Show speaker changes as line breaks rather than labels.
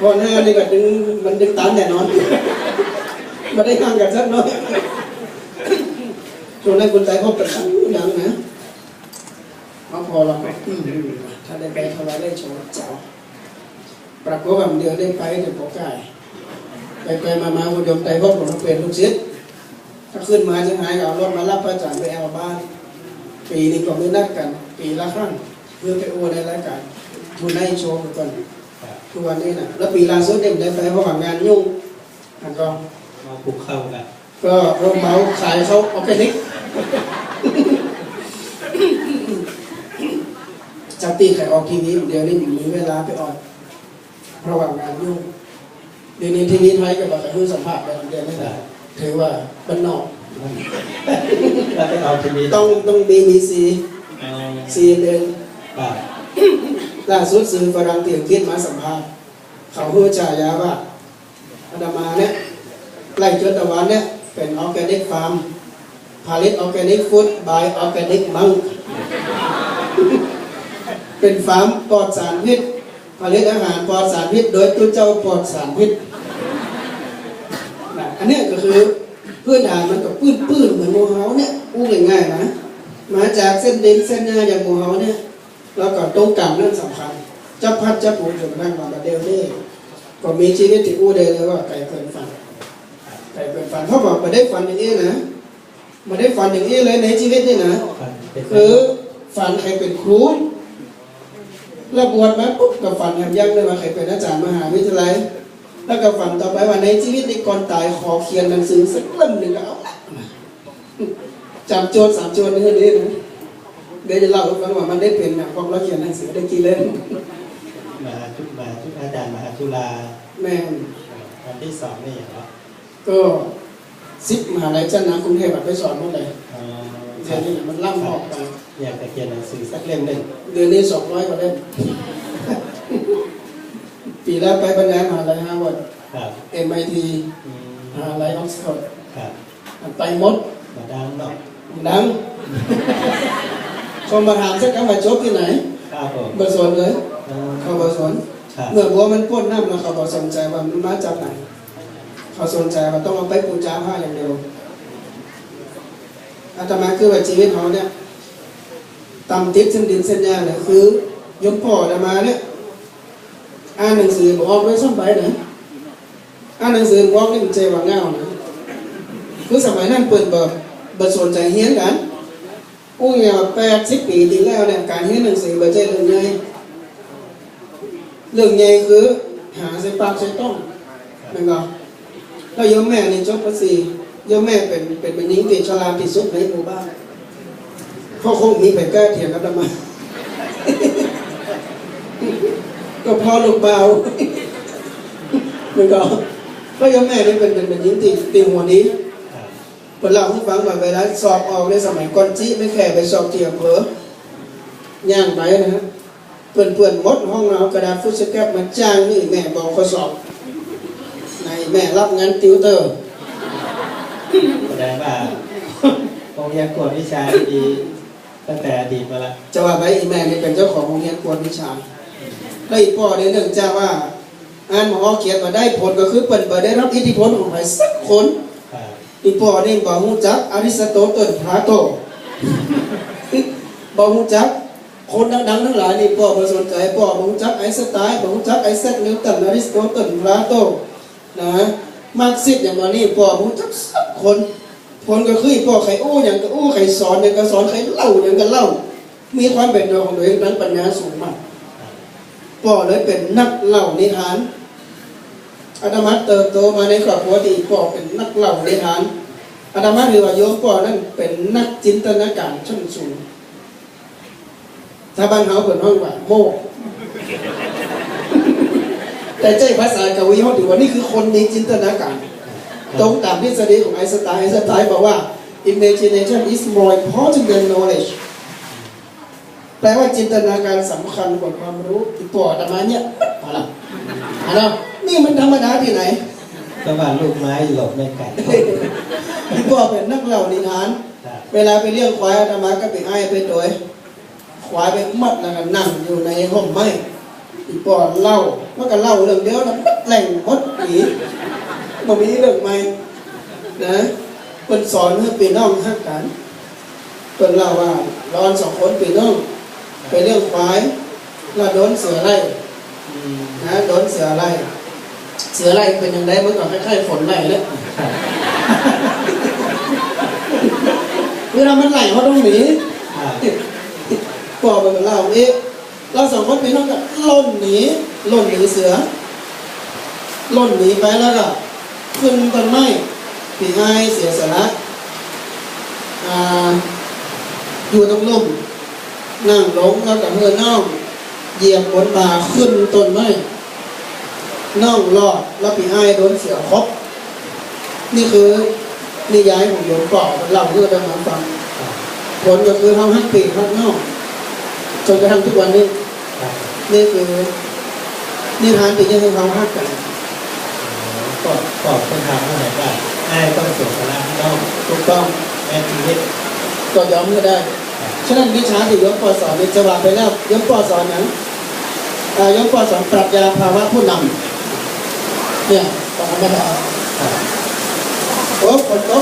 พอหน้านี่ก็ดึงมันดึงตามแน่นอนมาได้ห่างกันสักหน้อยช่วงนั้นคุณใจพบกันดังนะเอาพอแล้วก็อืมถ้าได้ไปทำอะไรได้โชว์เจ้าปรากฏว่าเดียวได้ไปเดี๋ยปกไก่ไปไปมามาคุณยมใจพบผมเปลี่ยนลูกศิษย์ถ้าขึ้นมาจะหายเอารถมารับพระอาจารย์ไปเอาบ้าน ปีนี้ก็ไม่นัดกัน ปีละครั้งเพื่อไปโอในรายการ ทุนให้โชว์ก่อน
ครับ
ทุกวันนี้นะแล้วปีล่าสุดเนี่ยได้ไปเพราะว่างานยุ่งแล้วก็
มาปลุกเข้ากัน
ก็โรงเมาขายเขาออร์แกนิกจากตีขายออกทีวีเดี๋ยวนี้มีเวลาไปออกระหว่างงานยุ่งเดี๋ยวนี้ทีวีไทยกับแบบคือสัมผัสแบบเดียวนี่แหละถือว่าบ้านนอก
แล้วไปเอาทีวี
ต้องต้องมีมีซี
เอา
ซีเดิน
ครับ
ล่าสุดสื่อฝรั่งเตียงคิดมาสัมภาษณ์เขาพูดฉายาว่าอาดามาเนี่ยไล่จนตะวันเนี่ยเป็นออร์แกนิกฟาร์มผลิตออร์แกนิกฟู้ดบายออร์แกนิกมังเป็นฟาร์มปลอดสารพิษผลิตอาหารปลอดสารพิษโดยตัวเจ้าปลอดสารพิษอันนี้ก็คือพื้นฐานมันกับปื้นปื้นๆเหมือนโมเฮาเนี่ยอู้ง่ายๆนะมาจากเส้นดินเส้นหญ้าอย่างโมเฮาเนี่ย แล้วก็ตรงกลางนั่นสำคัญจะพัดจะผูกจนกระทั่งมาประเดี๋ยวนี้ก็มีชีวิตที่อู้ได้เลยว่าไก่เกินฝันไก่เกินฝันเขาบอกมาได้ฝันอย่างนี้นะมาได้ฝันอย่างนี้เลยในชีวิตนี่นะ
หรื
อฝันใครเป็นครูแล้วบวชมาปุ๊บก็ฝันแหมยักเลยว่าใครเป็นอาจารย์มหาวิทยาลัยแล้วก็ฝันต่อไปว่าในชีวิตในก่อนตายขอเขียนหนังสือสักเล่มหนึ่งเอาละจำโจทย์สามโจทย์นี่นี่นะ เดี๋ยวจะเล่าให้ฟังว่ามันได้เป็นนะเพราะเราเขียนหนังสือได้กี่เล่ม
มหาจุมหาจุอาจารย์มหาจุฬา
แม่น
วันที่สองนี่เหรอ
ก็ซิปมหาลัยจันทร์กรุงเทพอะไปสอนหมดเลย
อ๋อ
เดี๋ยวนี้มันล่ำออกไป
อยากจะเขียนหนังสือสักเล่มหนึ่ง
เดือนนี้สองร้อยกว่าเล่มปีแล้วไปบรรยายมหาลัยฮาร์วาร์ด
ครับ
MIT
อืม
มหาลัยออกซฟอร์ด
ครับ
ไปหมด
มาดังเนาะ
ดัง คนมาถามสักคำว่าจบที่ไหน
ครับผม
บสวนเลย
อ๋อ
เขาบสวน
ครับ
เมื่อบัวมันป้นน้ำแล้วเขาบอกสนใจว่ามันมาจากไหนเขาสนใจว่าต้องเอาไปปูจาผ้าอย่างเดียวอาตมาคือว่าชีวิตเขาเนี่ยตำติดเส้นดินเส้นหญ้าเนี่ยคือยมพ่ออาตมาเนี่ยอ่านหนังสือบอกไว้ซ่อมไปนะอ่านหนังสือบอกนี่มันใจว่าเงานะคือสมัยนั้นเปิดเบิดเบิดสนใจเฮียนกัน อู้ยแปดสิบปีที่แล้วเนี่ยการเฮียนหนังสือเบิดใจเรื่องใหญ่เรื่องใหญ่คือหาใส่ปากใส่ต้องนั่นก็แล้วโยมแม่ในจบภาษียมแม่เป็นเป็นเป็นหญิงที่ฉลาดที่สุดในหมู่บ้านเขาคงมีไปแก้เถียงกับธรรมาก็พอลูกเบามันก็ก็โยมแม่นี่เป็นเป็นเป็นหญิงที่ตีหัวนี้ เพิ่นเล่าให้ฟังว่าเวลาสอบออกในสมัยก่อนจี้ไม่แค่ไปสอบที่อำเภอย่างไปนะฮะเปื่อนเปื่อนๆหมดห้องเรากระดาษฟุตสแกรปมาจ้างนี่แม่บอกข้อสอบในแม่รับงานติวเตอร์
แสดงว่าโรงเรียนกวดวิชาดีตั้งแต่อดีตมาละ
จะว่าไปอีแม่นี่เป็นเจ้าของโรงเรียนกวดวิชาแล้วอีพ่อเนี่ยเนื่องจากว่าอ่านหมอเขียนมาได้ผลก็คือเปิ่นบ่ได้รับอิทธิพลของใครสักคน
ครับ
อีพ่อนี่บ่ฮู้จักอริสโตเติลพลาโตบ่ฮู้จักคนดังๆทั้งหลายนี่พ่อบ่สนใจพ่อบ่ฮู้จักไอสไตน์บ่ฮู้จักไอแซคนิวตันอริสโตเติลพลาโตนะมากซิสต์อย่างว่านี่พ่อบ่ฮู้จักสักคนคนก็คือพ่อใครอู้หยังก็อู้ใครสอนหยังก็สอนใครเล่าหยังก็เล่า มีความเป็นตัวของตัวเองนั้นปัญญาสูงมากพ่อเลยเป็นนักเล่านิทาน อาตมาเติบโตมาในครอบครัวที่พ่อเป็นนักเล่านิทานอาตมาถือว่าโยมพ่อนั้นเป็นนักจินตนาการชั้นสูงถ้าบ้านเฮาเป็นห้องว่าโมกแต่ใจภาษากวีเขาถือว่านี่คือคนมีจินตนาการ ตรงตามทฤษฎีของไอน์สไตน์ไอน์สไตน์บอกว่า imagination is more important than knowledge แปลว่าจินตนาการสำคัญกว่าความรู้ที่ปอดมาเนี่ยพอละเอาละ นี่มันธรรมดาที่ไหน
ก็ว่าลูกไม้หลบไม่กัด
พี่พ่อเป็นนักเล่านิทาน
ครับ
เวลาไปเลี้ยงควายอาตมาก็ไปไอ้ายไปโดยควายไปมัดแล้วก็นั่งอยู่ในห้องไม้อีปอนเล่ามันก็เล่าเรื่องเดียวแล้วมันแหล่งพดผีมันมีเรื่องใหม่นะเป็นสอนให้พี่น้องฮักกันเป็นเล่าว่าร้อนสองคนพี่น้องไปเรื่องควายแล้วโดนเสือไล่
อืม
นะโดนเสือไล่ เสือไล่เป็นยังไงมันก็คล้ายๆฝนไล่เลย
ครับ
เวลามันไล่เขาต้องหนีปอบเป็นเล่าเอ๊ะเราสองคนพี่น้องก็ล่นหนีล่นหนีเสือล่นหนีไปแล้วก็ขึ้นต้นไม้ปีไอ้เสียสละอยู่ตรงลุ่มนั่งลงแล้วกับเพื่อนน้องเหยียบบนบ่าขึ้นต้นไม้ น้องรอดแล้วปีไอ้โดนเสือคบนี่คือนิยายของโยมปอบเล่าเพื่อไปหาฟังผลก็คือเขาหักปีกหักนอกจนกระทั่งทุกวันนี้
ครับ
นี่คือนิทานที่ยังให้เขาหักกัน
ก็ก็ต้องทำให้แบบว่าไอ้ายต้องเสียสละน้อง
ถูกต้อง
แม่ชีวิต
ก็ยอมก็ได้ฉะนั้นวิชาที่ยมปอสอนในจะว่าไปแล้วยมปอสอนนั้นอ่ายมปอสอนปรัชญาภาวะผู้นำ เนี่ยต้องธรรมดา
ครับ
โอ้คนโต๊